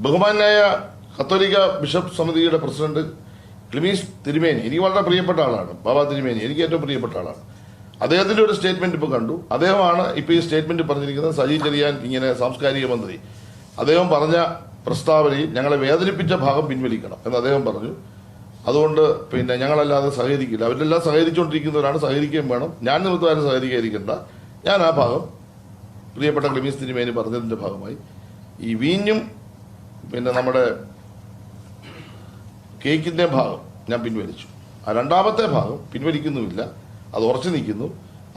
ബഹുമാനായ കത്തോലിക്ക ബിഷപ്പ് സമിതിയുടെ പ്രസിഡന്റ് ക്ലിമീസ് തിരുമേനി. എനിക്ക് വളരെ പ്രിയപ്പെട്ട ആളാണ്. ബാബ തിരുമേനി എനിക്ക് ഏറ്റവും പ്രിയപ്പെട്ട ആളാണ്. അദ്ദേഹത്തിന്റെ ഒരു സ്റ്റേറ്റ്മെന്റ് ഇപ്പോൾ കണ്ടു. അദ്ദേഹമാണ് ഇപ്പോൾ ഈ സ്റ്റേറ്റ്മെന്റ് പറഞ്ഞിരിക്കുന്നത് സജി ചെറിയാൻ ഇങ്ങനെ സാംസ്കാരിക മന്ത്രി. അദ്ദേഹം പറഞ്ഞ പ്രസ്താവനയിൽ ഞങ്ങളെ വേദനിപ്പിച്ച ഭാഗം പിൻവലിക്കണം എന്ന് അദ്ദേഹം പറഞ്ഞു. അതുകൊണ്ട് പിന്നെ ഞങ്ങളല്ലാതെ സഹകരിക്കില്ല. അവരെല്ലാം സഹകരിച്ചുകൊണ്ടിരിക്കുന്നവരാണ്. സഹകരിക്കുകയും വേണം. ഞാൻ നിമിത്തമാരും സഹകരിക്കാതിരിക്കേണ്ട. ഞാൻ ആ ഭാഗം പ്രിയപ്പെട്ട ക്ലിമീസ് തിരുമേനി പറഞ്ഞതിന്റെ ഭാഗമായി. ഈ വീഞ്ഞും പിന്നെ നമ്മുടെ കേക്കിന്റെ ഭാഗം ഞാൻ പിൻവലിച്ചു. ആ രണ്ടാമത്തെ ഭാഗം പിൻവലിക്കുന്നുമില്ല. അത് ഉറച്ചു നിൽക്കുന്നു.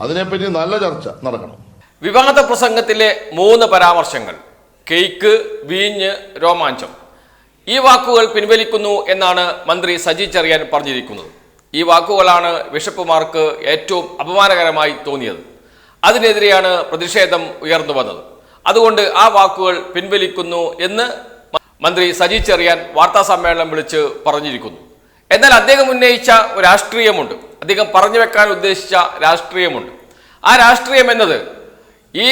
അതിനെപ്പറ്റി നല്ല ചർച്ച നടക്കണം. വിവാദ പ്രസംഗത്തിലെ മൂന്ന് പരാമർശങ്ങൾ. കേക്ക് വീഞ്ഞ് രോമാഞ്ചം. ഈ വാക്കുകൾ പിൻവലിക്കുന്നു എന്നാണ് മന്ത്രി സജി ചെറിയാൻ പറഞ്ഞിരിക്കുന്നത്. ഈ വാക്കുകളാണ് ബിഷപ്പുമാർക്ക് ഏറ്റവും അപമാനകരമായി തോന്നിയത്. അതിനെതിരെയാണ് പ്രതിഷേധം ഉയർന്നു വന്നത്. അതുകൊണ്ട് ആ വാക്കുകൾ പിൻവലിക്കുന്നു എന്ന് മന്ത്രി സജി ചെറിയാൻ വാർത്താ സമ്മേളനം വിളിച്ച് പറഞ്ഞിരിക്കുന്നു. എന്നാൽ അദ്ദേഹം ഉന്നയിച്ച ഒരു രാഷ്ട്രീയമുണ്ട്. അദ്ദേഹം പറഞ്ഞു വെക്കാൻ ഉദ്ദേശിച്ച രാഷ്ട്രീയമുണ്ട്. ആ രാഷ്ട്രീയം എന്നത് ഈ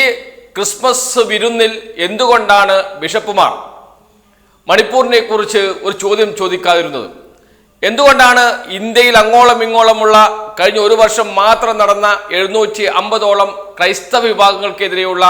ക്രിസ്മസ് വിരുന്നിൽ എന്തുകൊണ്ടാണ് ബിഷപ്പുമാർ മണിപ്പൂരിനെ കുറിച്ച് ഒരു ചോദ്യം ചോദിക്കാതിരുന്നത്? എന്തുകൊണ്ടാണ് ഇന്ത്യയിൽ അങ്ങോളം ഇങ്ങോളമുള്ള കഴിഞ്ഞ ഒരു വർഷം മാത്രം നടന്ന എഴുന്നൂറ്റി അമ്പതോളം ക്രൈസ്തവ വിഭാഗങ്ങൾക്കെതിരെയുള്ള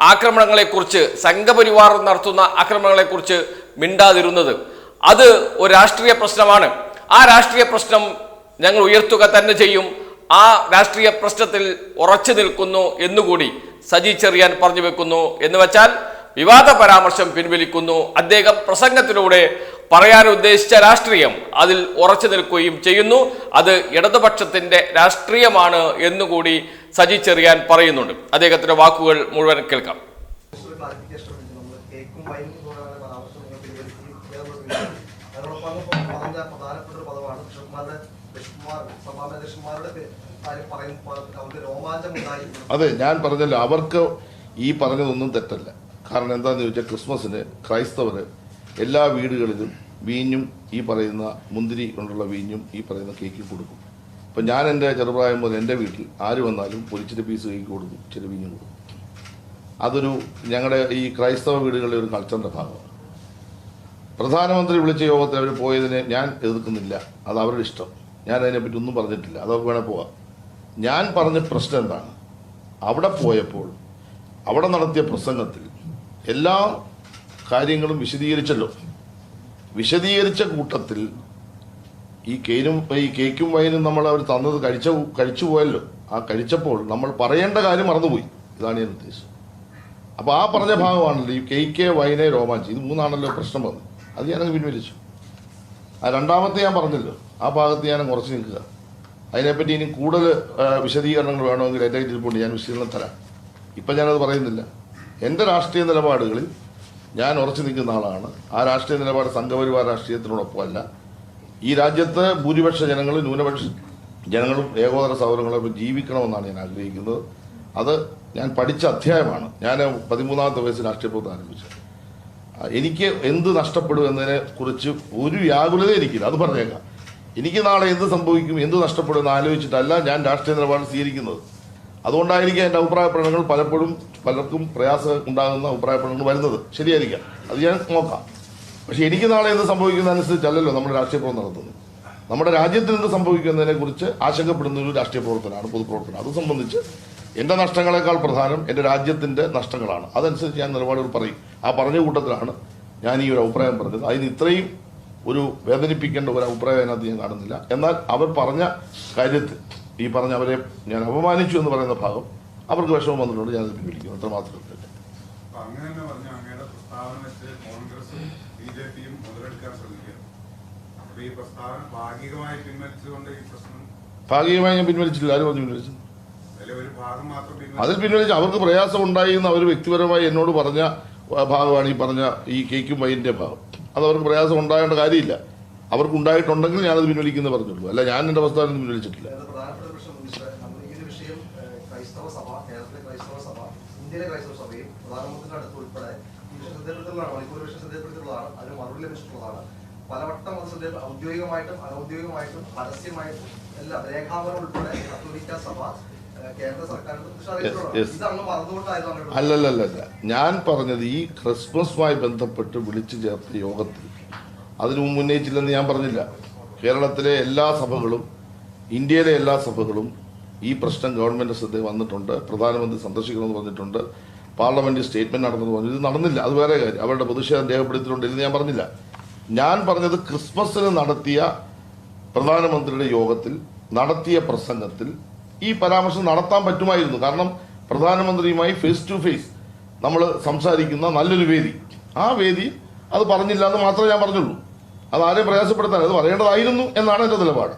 ആക്രമണങ്ങളെക്കുറിച്ച് സംഘപരിവാർ നടത്തുന്ന ആക്രമണങ്ങളെക്കുറിച്ച് മിണ്ടാതിരുന്നത്. അത് ഒരു രാഷ്ട്രീയ പ്രശ്നമാണ്. ആ രാഷ്ട്രീയ പ്രശ്നം ഞങ്ങൾ ഉയർത്തുക തന്നെ ചെയ്യും. ആ രാഷ്ട്രീയ പ്രശ്നത്തിൽ ഉറച്ചു നിൽക്കുന്നു എന്നുകൂടി സജി ചെറിയാൻ പറഞ്ഞു വെക്കുന്നു. എന്ന് വെച്ചാൽ വിവാദ പരാമർശം പിൻവലിക്കുന്നു. അദ്ദേഹം പ്രസംഗത്തിലൂടെ പറയാൻ ഉദ്ദേശിച്ച രാഷ്ട്രീയം അതിൽ ഉറച്ചു നിൽക്കുകയും ചെയ്യുന്നു. അത് ഇടതുപക്ഷത്തിന്റെ രാഷ്ട്രീയമാണ് എന്നുകൂടി സജി ചെറിയാൻ പറയുന്നുണ്ട്. അദ്ദേഹത്തിന്റെ വാക്കുകൾ മുഴുവൻ കേൾക്കാം. അതെ ഞാൻ പറഞ്ഞല്ലോ അവർക്ക് ഈ പറഞ്ഞതൊന്നും തെറ്റല്ല. കാരണം എന്താണെന്ന് ചോദിച്ചാൽ ക്രിസ്മസിന് ക്രൈസ്തവർ എല്ലാ വീടുകളിലും വീഞ്ഞും ഈ പറയുന്ന മുന്തിരി കൊണ്ടുള്ള വീഞ്ഞും ഈ പറയുന്ന കേക്കും കൊടുക്കും. അപ്പം ഞാൻ എന്റെ ചെറുപ്രായം മുതൽ എന്റെ വീട്ടിൽ ആര് വന്നാലും പൊരിച്ചിട്ട് പീസ് കേക്ക് കൊടുക്കും ഇച്ചിരി വീഞ്ഞും കൊടുക്കും. അതൊരു ഞങ്ങളുടെ ഈ ക്രൈസ്തവ വീടുകളിലെ ഒരു കൾച്ചറിന്റെ ഭാഗമാണ്. പ്രധാനമന്ത്രി വിളിച്ച യോഗത്തിൽ അവർ പോയതിനെ ഞാൻ എതിർക്കുന്നില്ല. അത് അവരുടെ ഇഷ്ടം. ഞാൻ അതിനെപ്പറ്റി ഒന്നും പറഞ്ഞിട്ടില്ല. അതൊക്കെ വേണേൽ പോവാം. ഞാൻ പറഞ്ഞ പ്രശ്നം എന്താണ്? അവിടെ പോയപ്പോൾ അവിടെ നടത്തിയ പ്രസംഗത്തിൽ എല്ലാ കാര്യങ്ങളും വിശദീകരിച്ചല്ലോ. വിശദീകരിച്ച കൂട്ടത്തിൽ ഈ കേനും ഈ കേക്കും വൈനും നമ്മൾ അവർ തന്നത് കഴിച്ച കഴിച്ചു പോയല്ലോ ആ കഴിച്ചപ്പോൾ നമ്മൾ പറയേണ്ട കാര്യം മറന്നുപോയി. ഇതാണ് ഞാൻ ഉദ്ദേശിച്ചത് അപ്പോൾ ആ പറഞ്ഞ ഭാഗമാണല്ലോ ഈ കേക്ക് വൈനെ രോമാഞ്ചി. ഇത് മൂന്നാണല്ലോ പ്രശ്നം വന്നത്. അത് ഞാനങ്ങ് പിൻവലിച്ചു. ആ രണ്ടാമത്തെ ഞാൻ പറഞ്ഞല്ലോ. ആ ഭാഗത്ത് ഞാൻ കുറച്ച് നിൽക്കുക. അതിനെപ്പറ്റി ഇനി കൂടുതൽ വിശദീകരണങ്ങൾ വേണമെങ്കിൽ എന്റെ ഇരിപ്പുണ്ട് ഞാൻ വിശദീകരണം തരാം. ഇപ്പം ഞാനത് പറയുന്നില്ല. എന്റെ രാഷ്ട്രീയ നിലപാടുകളിൽ ഞാൻ ഉറച്ചു നിൽക്കുന്ന ആളാണ്. ആ രാഷ്ട്രീയ നിലപാട് സംഘപരിവാർ രാഷ്ട്രീയത്തിനോടൊപ്പമല്ല. ഈ രാജ്യത്ത് ഭൂരിപക്ഷ ജനങ്ങളും ന്യൂനപക്ഷ ജനങ്ങളും ഏകോദര സൗകര്യങ്ങളും ജീവിക്കണമെന്നാണ് ഞാൻ ആഗ്രഹിക്കുന്നത്. അത് ഞാൻ പഠിച്ച അധ്യായമാണ്. ഞാൻ പതിമൂന്നാമത്തെ വയസ്സിൽ രാഷ്ട്രീയ പ്രവർത്തനം ആരംഭിച്ചത്. എനിക്ക് എന്ത് നഷ്ടപ്പെടും എന്നതിനെ കുറിച്ച് ഒരു വ്യാകുലത എനിക്കില്ല. അത് പറഞ്ഞേക്കാം. എനിക്ക് നാളെ എന്ത് സംഭവിക്കും എന്ത് നഷ്ടപ്പെടും എന്ന് ആലോചിച്ചിട്ടല്ല ഞാൻ രാഷ്ട്രീയ നിലപാട് സ്വീകരിക്കുന്നത്. അതുകൊണ്ടായിരിക്കും എന്റെ അഭിപ്രായ പ്രകടനങ്ങൾ പലപ്പോഴും പലർക്കും പ്രയാസം ഉണ്ടാകുന്ന അഭിപ്രായ പ്രകടനങ്ങൾ വരുന്നത്. ശരിയായിരിക്കാം. അത് ഞാൻ നോക്കാം. പക്ഷെ എനിക്ക് നാളെ എന്ത് സംഭവിക്കുന്നതനുസരിച്ചല്ലല്ലോ നമ്മുടെ രാഷ്ട്രീയ പ്രവർത്തനം നടത്തുന്നത്. നമ്മുടെ രാജ്യത്തിൽ എന്ത് സംഭവിക്കുന്നതിനെ കുറിച്ച് ആശങ്കപ്പെടുന്ന ഒരു രാഷ്ട്രീയ പ്രവർത്തനമാണ് പൊതുപ്രവർത്തനം. അത് സംബന്ധിച്ച് എന്റെ നഷ്ടങ്ങളെക്കാൾ പ്രധാനം എന്റെ രാജ്യത്തിന്റെ നഷ്ടങ്ങളാണ്. അതനുസരിച്ച് ഞാൻ നിലപാടുകൾ പറയും. ആ പറഞ്ഞ കൂട്ടത്തിലാണ് ഞാൻ ഈ ഒരു അഭിപ്രായം പറഞ്ഞത്. അതിന് ഇത്രയും ഒരു വേദനിപ്പിക്കേണ്ട ഒരു അഭിപ്രായം അതിനകത്ത് ഞാൻ കാണുന്നില്ല. എന്നാൽ അവർ പറഞ്ഞ കാര്യത്തിൽ ഈ പറഞ്ഞ അവരെ ഞാൻ അപമാനിച്ചു എന്ന് പറയുന്ന ഭാഗം അവർക്ക് വിഷമം വന്നിട്ടുണ്ട് ഞാനത് പിൻവലിക്കും. അത്ര മാത്രം ഭാഗികമായി പിൻവലിച്ചുകൊണ്ട് ഈ പ്രശ്നം ഭാഗികമായി ഞാൻ പിൻവലിച്ചില്ല ആര് പറഞ്ഞു പിൻവലിച്ചു? ഒരു ഭാഗം മാത്രം അതിൽ പിൻവലിച്ചു അവർക്ക് പ്രയാസം ഉണ്ടായി എന്ന് അവർ വ്യക്തിപരമായി എന്നോട് പറഞ്ഞ ഭാഗമാണ് ഈ പറഞ്ഞ ഈ കേക്കും വൈന്റെ ഭാഗം. അത് അവർക്ക് പ്രയാസം ഉണ്ടാകേണ്ട കാര്യമില്ല. അവർക്ക് ഉണ്ടായിട്ടുണ്ടെങ്കിൽ ഞാനത് പിൻവലിക്കുന്നത് പറഞ്ഞുള്ളൂ അല്ല ഞാൻ എന്റെ പ്രസ്താവന പിൻവലിച്ചിട്ടില്ല അത് പ്രധാനപ്പെട്ട ഒരു പ്രശ്നം മിസ്റ്റർ നമ്മൾ ഈ ഒരു വിഷയം ഏഹ്, ക്രൈസ്തവ സഭ കേരളത്തിലെ ക്രൈസ്തവ സഭ ഇന്ത്യയിലെ ക്രൈസ്തവ സഭയും പ്രധാനമന്ത്രിയുടെ അടുത്ത് ഉൾപ്പെടെ വിഷയം ശ്രദ്ധപ്പെടുത്തുന്നതാണ് മണിപ്പൂർ വിഷയം ശ്രദ്ധപ്പെടുത്തിയിട്ടുള്ളതാണ് അതിന് മറുപടി ലഭിച്ചിട്ടുള്ളതാണ്. പലവട്ടം അത് ശ്രദ്ധ ഔദ്യോഗികമായിട്ടും അനൗദ്യോഗികമായിട്ടും പരസ്യമായിട്ടും എല്ലാം രേഖാമൂലം ഉൾപ്പെടെ കത്തോലിക്ക സഭ അല്ലല്ലല്ല ഞാൻ പറഞ്ഞത് ഈ ക്രിസ്മസുമായി ബന്ധപ്പെട്ട് വിളിച്ചു ചേർത്ത യോഗത്തിൽ. അതിനു മുമ്പ് ഉന്നയിച്ചില്ലെന്ന് ഞാൻ പറഞ്ഞില്ല. കേരളത്തിലെ എല്ലാ സഭകളും ഇന്ത്യയിലെ എല്ലാ സഭകളും ഈ പ്രശ്നം ഗവൺമെന്റ് ശ്രദ്ധയിൽ വന്നിട്ടുണ്ട് പ്രധാനമന്ത്രി സന്ദർശിക്കണമെന്ന് പറഞ്ഞിട്ടുണ്ട് പാർലമെന്റ് സ്റ്റേറ്റ്മെന്റ് നടന്നെന്ന് പറഞ്ഞു. ഇത് നടന്നില്ല. അത് വേറെ കാര്യം. അവരുടെ പ്രതിഷേധം രേഖപ്പെടുത്തിയിട്ടുണ്ട് ഇത് ഞാൻ പറഞ്ഞില്ല. ഞാൻ പറഞ്ഞത് ക്രിസ്മസിന് നടത്തിയ പ്രധാനമന്ത്രിയുടെ യോഗത്തിൽ നടത്തിയ പ്രസംഗത്തിൽ ഈ പരാമർശം നടത്താൻ പറ്റുമായിരുന്നു. കാരണം പ്രധാനമന്ത്രിയുമായി ഫേസ് ടു ഫേസ് നമ്മൾ സംസാരിക്കുന്ന നല്ലൊരു വേദി. ആ വേദി അത് പറഞ്ഞില്ല എന്ന് മാത്രമേ ഞാൻ പറഞ്ഞുള്ളൂ. അത് ആരെയും പ്രയാസപ്പെടുത്താൻ അത് പറയേണ്ടതായിരുന്നു എന്നാണ് എന്റെ നിലപാട്.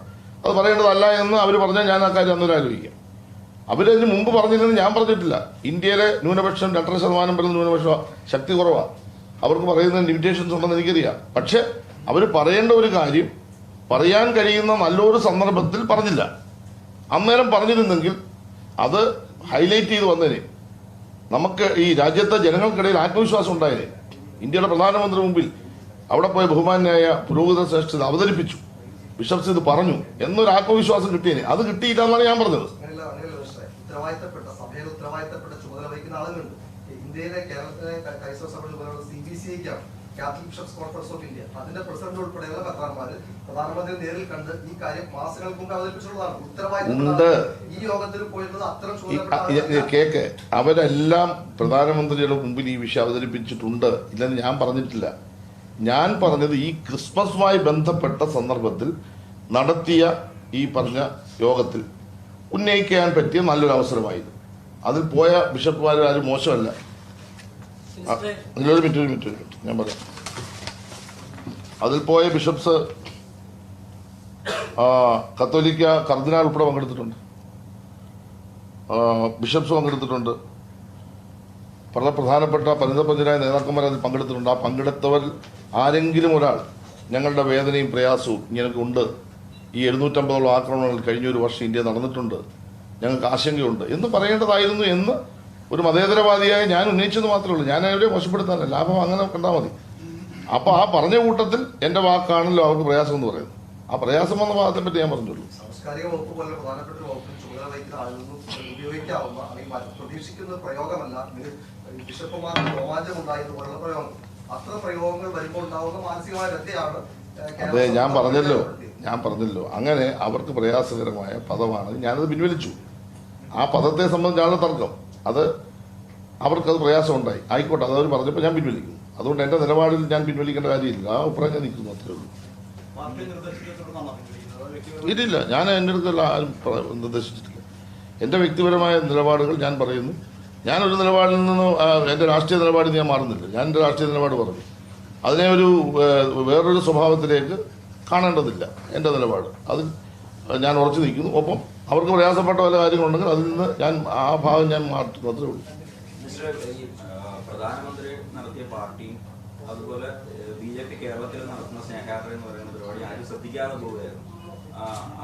അത് പറയേണ്ടതല്ല എന്ന് അവർ പറഞ്ഞാൽ ഞാൻ ആ കാര്യം അന്നേരം ആലോചിക്കാം. അവരതിന് മുമ്പ് പറഞ്ഞില്ലെന്ന് ഞാൻ പറഞ്ഞിട്ടില്ല. ഇന്ത്യയിലെ ന്യൂനപക്ഷം രണ്ടര ശതമാനം വരുന്ന ന്യൂനപക്ഷം ശക്തി കുറവാണ് അവർക്ക് പറയുന്ന ലിമിറ്റേഷൻസ് ഉണ്ടെന്ന് എനിക്കറിയാം. പക്ഷെ അവർ പറയേണ്ട ഒരു കാര്യം പറയാൻ കഴിയുന്ന നല്ലൊരു സന്ദർഭത്തിൽ പറഞ്ഞില്ല. അന്നേരം പറഞ്ഞിരുന്നെങ്കിൽ അത് ഹൈലൈറ്റ് ചെയ്ത് വന്നേനെ. നമുക്ക് ഈ രാജ്യത്തെ ജനങ്ങൾക്കിടയിൽ ആത്മവിശ്വാസം ഉണ്ടായേനെ. ഇന്ത്യയുടെ പ്രധാനമന്ത്രി മുമ്പിൽ അവിടെ പോയ ബഹുമാന്യായ പുരോഗത ശ്രേഷ്ഠത അവതരിപ്പിച്ചു. ബിഷപ്സ് ഇത് പറഞ്ഞു എന്നൊരു ആത്മവിശ്വാസം കിട്ടിയതിന് അത് കിട്ടിയില്ല എന്നാണ് ഞാൻ പറഞ്ഞത്. ഉത്തരവാദിത്തപ്പെട്ട സഭയിൽ ഉത്തരവാദിത്തപ്പെട്ട ചുമതല വഹിക്കുന്ന ആളുകളുണ്ട്. ഇന്ത്യയിലെ കേരളത്തിലെ ക- ക്രൈസ്തവ സഭ ചുമതല C B C ഐക്കാണ് catholic bishops conference of India അതിന്റെ പ്രസിഡന്റ് ഉൾപ്പെടെയുള്ള മെത്രാന്മാര് പ്രധാനമന്ത്രി നേരിൽ കണ്ട് ഈ കാര്യം മാസങ്ങൾക്ക് മുമ്പ്. ഈ യോഗത്തിൽ പോയിരുന്നത് അത്ര. കേക്ക്. അവരെല്ലാം പ്രധാനമന്ത്രിയുടെ മുമ്പിൽ ഈ വിഷയം അവതരിപ്പിച്ചിട്ടുണ്ട് ഇല്ലെന്ന് ഞാൻ പറഞ്ഞിട്ടില്ല. ഞാൻ പറഞ്ഞത് ഈ ക്രിസ്മസുമായി ബന്ധപ്പെട്ട സന്ദർഭത്തിൽ നടത്തിയ ഈ പറഞ്ഞ യോഗത്തിൽ ഉന്നയിക്കാൻ പറ്റിയ നല്ലൊരു അവസരമായിരുന്നു. അതിൽ പോയ ബിഷപ്പുമാർ ആരും മോശമല്ല. മിനിറ്റ് ഒരു മിനിറ്റ് ഒരു മിനിറ്റ് ഞാൻ പറയാം. അതിൽ പോയ ബിഷപ്സ് കത്തോലിക്ക കർദിനാൾ ഉൾപ്പെടെ പങ്കെടുത്തിട്ടുണ്ട്. ബിഷപ്സ് പങ്കെടുത്തിട്ടുണ്ട്. വളരെ പ്രധാനപ്പെട്ട പരിതപഞ്ചനായ നേതാക്കന്മാർ അതിൽ പങ്കെടുത്തിട്ടുണ്ട്. ആ പങ്കെടുത്തവരിൽ ആരെങ്കിലും ഒരാൾ ഞങ്ങളുടെ വേദനയും പ്രയാസവും ഇങ്ങനെയൊക്കെ ഉണ്ട്. ഈ എഴുന്നൂറ്റമ്പതോളം ആക്രമണങ്ങൾ കഴിഞ്ഞ ഒരു വർഷം ഇന്ത്യ നടന്നിട്ടുണ്ട്. ഞങ്ങൾക്ക് ആശങ്കയുണ്ട്. എന്ന് പറയേണ്ടതായിരുന്നു എന്ന് ഒരു മതേതരവാദിയായ ഞാൻ ഉന്നയിച്ചത് മാത്രമേ ഉള്ളൂ. ഞാൻ അവരെ മോശപ്പെടുത്താനല്ല ലാഭം അങ്ങനെ കണ്ടാൽ മതി. അപ്പോൾ ആ പറഞ്ഞ കൂട്ടത്തിൽ എന്റെ വാക്കാണല്ലോ അവർക്ക് പ്രയാസം എന്ന് പറയുന്നത്. ആ പ്രയാസം വന്ന ഭാഗത്തെ പറ്റി ഞാൻ പറഞ്ഞുള്ളൂ. സാംസ്കാരിക വകുപ്പ് പോലെ വകുപ്പിൽ പ്രതീക്ഷിക്കുന്ന പ്രയോഗമല്ല. ബിഷപ്പുമാർക്ക് രോമാഞ്ചം ഉണ്ടായതുപോലുള്ള പ്രയോഗം അത്ര പ്രയോഗങ്ങൾ വരുമ്പോൾ ഉണ്ടാവുന്ന മാനസികമായ വ്യത്യയാണ് അതെ ഞാൻ പറഞ്ഞല്ലോ ഞാൻ പറഞ്ഞല്ലോ. അങ്ങനെ അവർക്ക് പ്രയാസകരമായ പദമാണ് ഞാനത് പിൻവലിച്ചു. ആ പദത്തെ സംബന്ധിച്ചാണ് തർക്കം. അത് അവർക്കത് പ്രയാസം ഉണ്ടായി ആയിക്കോട്ടെ അതവർ പറഞ്ഞപ്പോൾ ഞാൻ പിൻവലിക്കുന്നു അതുകൊണ്ട് എന്റെ നിലപാടിൽ ഞാൻ പിൻവലിക്കേണ്ട കാര്യമില്ല. ആ അഭിപ്രായം ഞാൻ നിൽക്കുന്നു അത്രേ ഉള്ളൂ? അതോ ഇല്ലില്ല ഞാൻ എന്റെ അടുത്തുള്ള ആരും നിർദ്ദേശിച്ചിട്ടില്ല. എന്റെ വ്യക്തിപരമായ നിലപാടുകൾ ഞാൻ പറയുന്നു. ഞാനൊരു നിലപാടിൽ നിന്ന് എന്റെ രാഷ്ട്രീയ നിലപാടിൽ ഞാൻ മാറുന്നില്ല. ഞാൻ എന്റെ രാഷ്ട്രീയ നിലപാട് പറഞ്ഞു. അതിനെ ഒരു വേറൊരു സ്വഭാവത്തിലേക്ക് കാണേണ്ടതില്ല. എന്റെ നിലപാട്. അതിൽ ഞാൻ ഉറച്ചു നിൽക്കുന്നു. ഒപ്പം അവർക്ക് പ്രയാസപ്പെട്ട പല കാര്യങ്ങളുണ്ടെങ്കിൽ അതിൽ നിന്ന് ഞാൻ ആ ഭാഗം ഞാൻ മാറ്റുന്നു അത്രേ ഉള്ളൂ. പ്രധാനമന്ത്രി നടത്തിയ പാർട്ടിയും അതുപോലെ ബി ജെ പി കേരളത്തിൽ നടത്തുന്ന സ്നേഹയാത്ര എന്ന് പറയുന്ന പരിപാടി ആരും ശ്രദ്ധിക്കാതെ പോവുകയായിരുന്നു.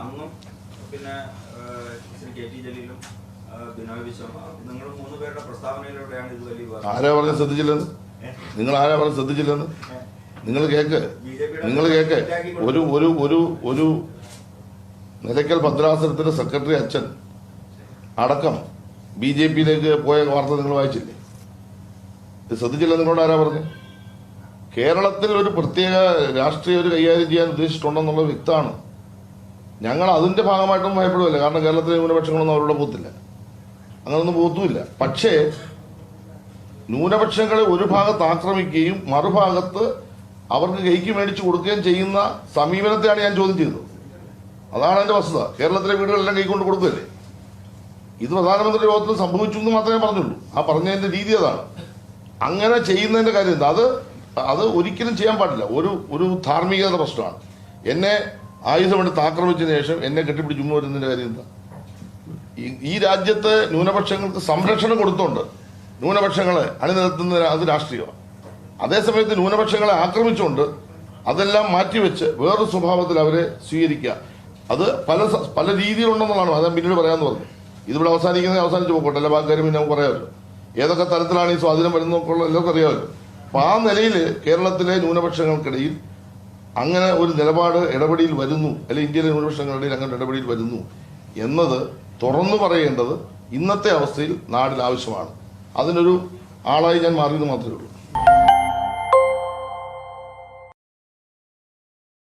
അന്നും പിന്നെ കെ ടി ജലീലും ആരാ പറഞ്ഞ ശ്രദ്ധിച്ചില്ലെന്ന്? നിങ്ങൾ ആരാ പറഞ്ഞ ശ്രദ്ധിച്ചില്ലെന്ന്? നിങ്ങൾ കേക്ക്. നിങ്ങൾ കേക്ക്. ഒരു ഒരു ഒരു ഒരു നിലയ്ക്കൽ ഭദ്രാസനത്തിന്റെ സെക്രട്ടറി അച്ഛൻ അടക്കം ബി ജെ പിയിലേക്ക് പോയ വാർത്ത നിങ്ങൾ വായിച്ചില്ലേ? ഇത് ശ്രദ്ധിച്ചില്ല നിങ്ങളോട് ആരാ പറഞ്ഞു? കേരളത്തിൽ ഒരു പ്രത്യേക രാഷ്ട്രീയ ഒരു കൈകാര്യം ചെയ്യാൻ ഉദ്ദേശിച്ചിട്ടുണ്ടെന്നുള്ളത് വ്യക്തമാണ്. ഞങ്ങൾ അതിന്റെ ഭാഗമായിട്ടൊന്നും ഭയപ്പെടുമല്ല കാരണം കേരളത്തിലെ ന്യൂനപക്ഷങ്ങളൊന്നും അവരുടെ പോത്തില്ല അങ്ങനൊന്നും ബോധവുമില്ല. പക്ഷേ ന്യൂനപക്ഷങ്ങളെ ഒരു ഭാഗത്ത് ആക്രമിക്കുകയും മറുഭാഗത്ത് അവർക്ക് കൈക്ക് മേടിച്ചു കൊടുക്കുകയും ചെയ്യുന്ന സമീപനത്തെയാണ് ഞാൻ ചോദ്യം ചെയ്തത് അതാണ് എന്റെ വസ്തുത. കേരളത്തിലെ വീടുകളെല്ലാം കൈക്കൊണ്ട് കൊടുക്കുകയല്ലേ? ഇത് പ്രധാനമന്ത്രി യോഗത്തിൽ സംഭവിച്ചു എന്ന് മാത്രമേ പറഞ്ഞുള്ളൂ. ആ പറഞ്ഞതിന്റെ രീതി അതാണ്. അങ്ങനെ ചെയ്യുന്നതിന്റെ കാര്യം എന്താ? അത് അത് ഒരിക്കലും ചെയ്യാൻ പാടില്ല. ഒരു ഒരു ധാർമ്മികത പ്രശ്നമാണ്. എന്നെ ആയുധമെടുത്ത് ആക്രമിച്ചതിന് ശേഷം എന്നെ കെട്ടിപ്പിടിച്ച് വരുന്നതിന്റെ കാര്യം എന്താ? ഈ- രാജ്യത്ത് ന്യൂനപക്ഷങ്ങൾക്ക് സംരക്ഷണം കൊടുത്തുകൊണ്ട് ന്യൂനപക്ഷങ്ങളെ അണിനിരത്തുന്ന അത് രാഷ്ട്രീയമാണ്. അതേസമയത്ത് ന്യൂനപക്ഷങ്ങളെ ആക്രമിച്ചുകൊണ്ട് അതെല്ലാം മാറ്റിവെച്ച് വേറൊരു സ്വഭാവത്തിൽ അവരെ സ്വീകരിക്കുക അത് പല പല രീതിയിലുണ്ടെന്നുള്ളതാണ്. അത് പിന്നീട് പറയാമെന്ന് പറഞ്ഞു. ഇതിവിടെ അവസാനിക്കുന്നത് അവസാനിച്ച് പോകട്ടെ എല്ലാ ബാക്കി കാര്യം പിന്നെ പറയാമല്ലോ. ഏതൊക്കെ തരത്തിലാണ് ഈ സ്വാധീനം വരുന്നതൊക്കെ എല്ലാവർക്കും അറിയാമല്ലോ. അപ്പൊ ആ നിലയിൽ കേരളത്തിലെ ന്യൂനപക്ഷങ്ങൾക്കിടയിൽ അങ്ങനെ ഒരു നിലപാട് ഇടപെടിയിൽ വരുന്നു. അല്ലെങ്കിൽ ഇന്ത്യയിലെ ന്യൂനപക്ഷങ്ങളുടെ അങ്ങനെ ഇടപെടിയിൽ വരുന്നു. എന്നത് തുറന്നു പറയേണ്ടത് ഇന്നത്തെ അവസ്ഥയിൽ നാടിന് ആവശ്യമാണ്. അതിനൊരു ആളായി ഞാൻ മാറിയത് മാത്രമേ ഉള്ളൂ.